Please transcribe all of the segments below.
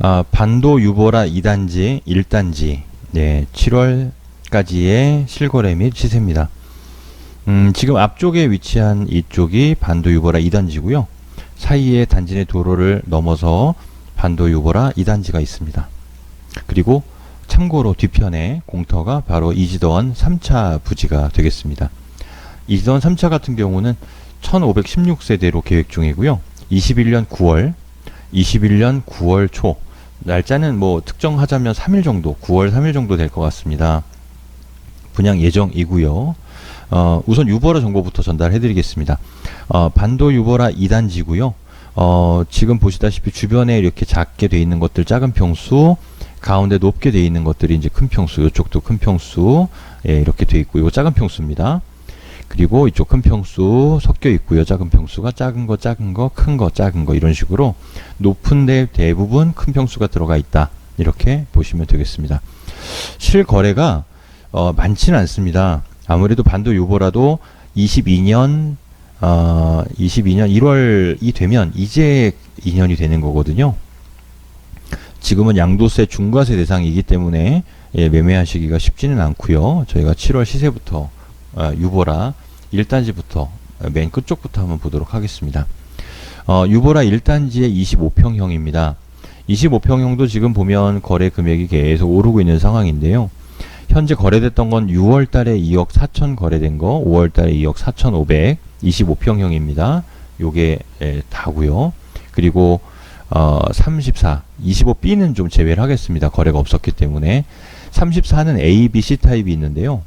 아, 반도 유보라 2단지, 1단지, 네, 7월까지의 실거래 및 시세입니다. 음, 지금 앞쪽에 위치한 이쪽이 반도 유보라 2단지고요. 사이에 단지 내 도로를 넘어서 반도 유보라 2단지가 있습니다. 그리고 참고로 뒤편에 공터가 바로 이지더원 3차 부지가 되겠습니다. 이지더원 3차 같은 경우는 1516세대로 계획 중이고요. 21년 9월, 21년 9월 초, 날짜는 뭐 특정하자면 3일 정도, 9월 3일 정도 될 것 같습니다. 분양 예정이고요. 어, 우선 유보라 정보부터 전달해 드리겠습니다. 어, 반도 유보라 2단지고요. 어, 지금 보시다시피 주변에 이렇게 작게 돼 있는 것들 작은 평수, 가운데 높게 돼 있는 것들이 이제 큰 평수, 이쪽도 큰 평수, 예, 이렇게 돼 있고, 이거 작은 평수입니다. 그리고 이쪽 큰 평수 섞여 있고요. 작은 평수가 작은 거, 작은 거, 큰 거, 작은 거 이런 식으로 높은데 대부분 큰 평수가 들어가 있다. 이렇게 보시면 되겠습니다. 실거래가 어, 많지는 않습니다. 아무래도 반도 유보라도 22년 어, 22년 1월이 되면 이제 2년이 되는 거거든요. 지금은 양도세 중과세 대상이기 때문에 예, 매매하시기가 쉽지는 않고요. 저희가 7월 시세부터 어, 유보라 1단지부터 맨 끝쪽부터 한번 보도록 하겠습니다. 어, 유보라 1단지의 25평형입니다. 25평형도 지금 보면 거래 금액이 계속 오르고 있는 상황인데요. 현재 거래됐던 건 6월 달에 2억 4천 거래된 거, 5월 달에 2억 4천 5백, 25평형입니다. 요게 에, 다고요. 그리고 어, 34, 25B는 좀 제외를 하겠습니다. 거래가 없었기 때문에 34는 A, B, C 타입이 있는데요.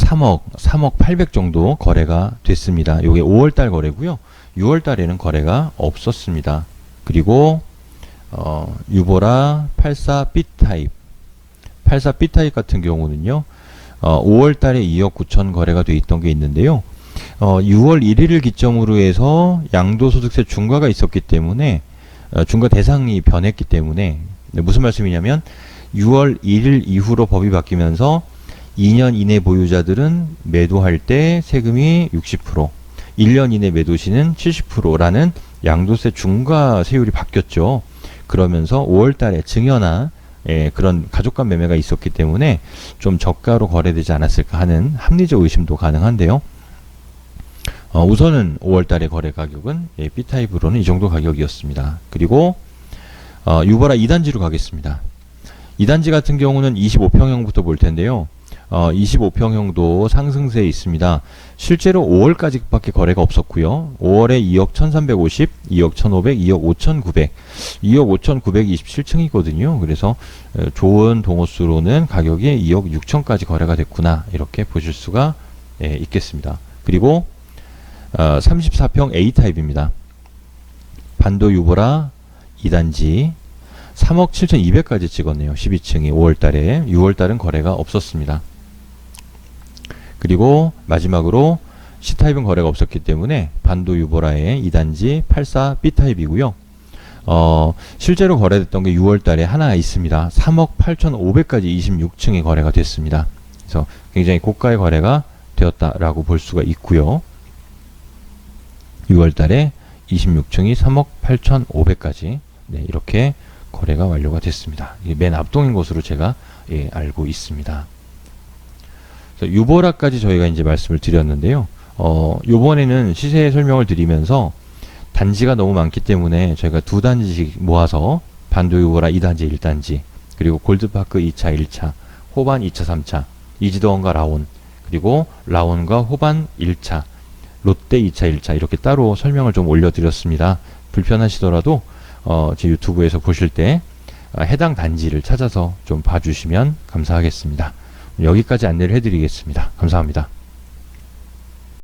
3억, 3억 800 정도 거래가 됐습니다. 요게 5월 달 거래고요. 6월 달에는 거래가 없었습니다. 그리고 어, 유보라 84B 타입 84B 타입 같은 경우는요. 어, 5월 달에 2억 9천 거래가 돼 있던 게 있는데요. 어, 6월 1일을 기점으로 해서 양도소득세 중과가 있었기 때문에 어, 중과 대상이 변했기 때문에 네, 무슨 말씀이냐면 6월 1일 이후로 법이 바뀌면서 2년 이내 보유자들은 매도할 때 세금이 60%, 1년 이내 매도 시는 70%라는 양도세 중과 세율이 바뀌었죠. 그러면서 5월 달에 증여나 예, 그런 가족 간 매매가 있었기 때문에 좀 저가로 거래되지 않았을까 하는 합리적 의심도 가능한데요. 어, 우선은 5월 달의 거래 가격은 예, B타입으로는 이 정도 가격이었습니다. 그리고 어, 유보라 2단지로 가겠습니다. 2단지 같은 경우는 25평형부터 볼 텐데요. 어, 25평형도 상승세에 있습니다. 실제로 5월까지밖에 거래가 없었고요. 5월에 2억 1350, 2억 1500, 2억 5900, 2억 5927층이거든요. 그래서 어, 좋은 동호수로는 가격이 2억 6천까지 거래가 됐구나 이렇게 보실 수가 예, 있겠습니다. 그리고 어, 34평 A타입입니다. 반도 유보라 2단지 3억 7,200까지 찍었네요. 12층이 5월달에 6월달은 거래가 없었습니다. 그리고 마지막으로 C타입은 거래가 없었기 때문에 반도 유보라의 2단지 84B타입이고요. 어, 실제로 거래됐던 게 6월 달에 하나 있습니다. 3억 8,500까지 26층이 거래가 됐습니다. 그래서 굉장히 고가의 거래가 되었다라고 볼 수가 있고요. 6월 달에 26층이 3억 8,500까지 네, 이렇게 거래가 완료가 됐습니다. 이게 맨 앞동인 것으로 제가 예, 알고 있습니다. 유보라까지 저희가 이제 말씀을 드렸는데요. 어, 요번에는 시세 설명을 드리면서 단지가 너무 많기 때문에 저희가 두 단지씩 모아서 반도 유보라 2단지, 1단지, 그리고 골드파크 2차, 1차, 호반 2차, 3차, 이지도원과 라온, 그리고 라온과 호반 1차, 롯데 2차, 1차 이렇게 따로 설명을 좀 올려드렸습니다. 불편하시더라도 어, 제 유튜브에서 보실 때 어, 해당 단지를 찾아서 좀 봐주시면 감사하겠습니다. 여기까지 안내를 해드리겠습니다. 감사합니다.